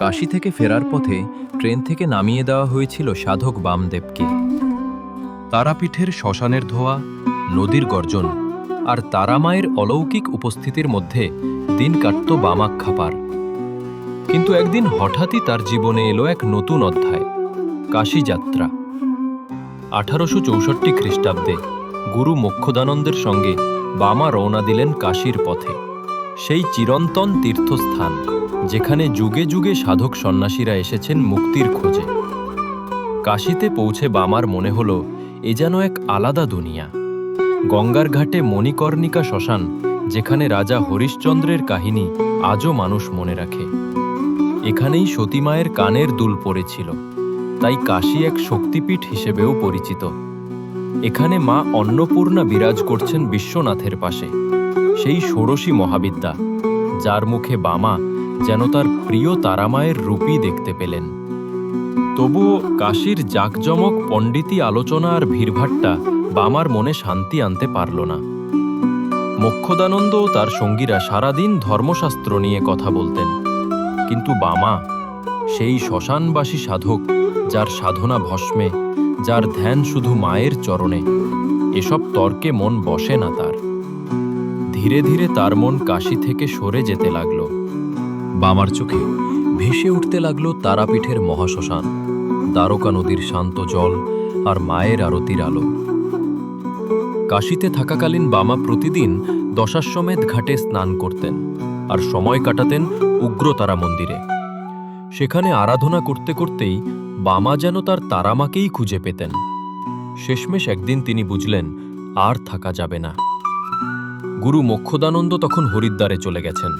কাশী থেকে ফেরার পথে ট্রেন থেকে নামিয়ে দেওয়া হয়েছিল সাধক বামদেবকে। তারাপীঠের শ্মশানের ধোয়া, নদীর গর্জন আর তারামায়ের অলৌকিক উপস্থিতির মধ্যে দিন কাটত বামাক্ষাপার কিন্তু একদিন হঠাৎই তার জীবনে এলো এক নতুন অধ্যায়, কাশী যাত্রা। আঠারোশো চৌষট্টি খ্রিস্টাব্দে গুরু মোক্ষদানন্দের সঙ্গে বামা রওনা দিলেন কাশীর পথে। সেই চিরন্তন তীর্থস্থান, যেখানে যুগে যুগে সাধক সন্ন্যাসীরা এসেছেন মুক্তির খোঁজে। কাশীতে পৌঁছে বামার মনে হলো, এ যেন এক আলাদা দুনিয়া। গঙ্গার ঘাটে মণিকর্ণিকা শ্মশান, যেখানে রাজা হরিশ্চন্দ্রের কাহিনী আজও মানুষ মনে রাখে। এখানেই সতীমায়ের কানের দুল পড়েছিল, তাই কাশী এক শক্তিপীঠ হিসেবেও পরিচিত। এখানে মা অন্নপূর্ণা বিরাজ করছেন বিশ্বনাথের পাশে। সেই ষোড়শী মহাবিদ্যা, যার মুখে বামা যেন তার প্রিয় তারামায়ের রূপই দেখতে পেলেন। তবুও কাশীর জাকজমক পণ্ডিতি আলোচনা আর ভিড়ভাট্টা বামার মনে শান্তি আনতে পারল না। মোক্ষদানন্দ ও তার সঙ্গীরা সারাদিন ধর্মশাস্ত্র নিয়ে কথা বলতেন। কিন্তু বামা, সেই শ্মশানবাসী সাধক, যার সাধনা ভস্মে, যার ধ্যান শুধু মায়ের চরণে, এসব তর্কে মন বসে না তার। ধীরে ধীরে তার মন কাশি থেকে সরে যেতে লাগল। বামার চোখে ভেসে উঠতে লাগল তারাপীঠের মহাশ্মশান, দ্বারকা নদীর শান্ত জল আর মায়ের আরতির আলো। কাশীতে থাকাকালীন বামা প্রতিদিন দশাশ্বমেধ ঘাটে স্নান করতেন আর সময় কাটাতেন উগ্রতারা মন্দিরে। সেখানে আরাধনা করতে করতেই বামা যেন তার তারামাকেই খুঁজে পেতেন। শেষমেশ একদিন তিনি বুঝলেন, আর থাকা যাবে না। গুরু মোক্ষদানন্দ তখন হরিদ্বারে চলে গেছেন।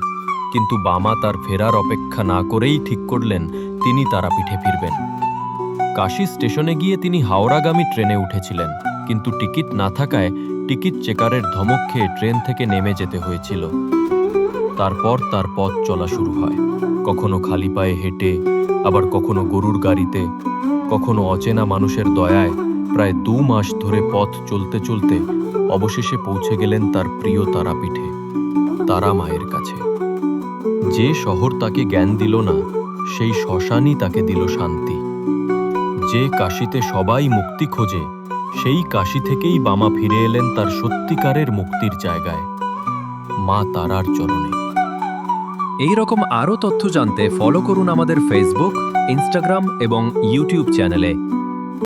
কিন্তু বামা তার ফেরার অপেক্ষা না করেই ঠিক করলেন, তিনি তারাপীঠে ফিরবেন। কাশী স্টেশনে গিয়ে তিনি হাওড়াগামী ট্রেনে উঠেছিলেন, কিন্তু টিকিট না থাকায় টিকিট চেকারের ধমক খেয়ে ট্রেন থেকে নেমে যেতে হয়েছিল। তারপর তার পথ চলা শুরু হয়। কখনো খালি পায়ে হেঁটে, আবার কখনো গরুর গাড়িতে, কখনো অচেনা মানুষের দয়ায় প্রায় দু মাস ধরে পথ চলতে চলতে অবশেষে পৌঁছে গেলেন তার প্রিয় তারাপীঠে, তারা মায়ের কাছে। যে শহর তাকে জ্ঞান দিল না, সেই শ্মশানই তাকে দিল শান্তি। যে কাশিতে সবাই মুক্তি খোঁজে, সেই কাশি থেকেই বামা ফিরে এলেন তার সত্যিকারের মুক্তির জায়গায়, মা তারার চরণে। এই রকম আরও তথ্য জানতে ফলো করুন আমাদের ফেসবুক ইনস্টাগ্রাম এবং ইউটিউব চ্যানেলে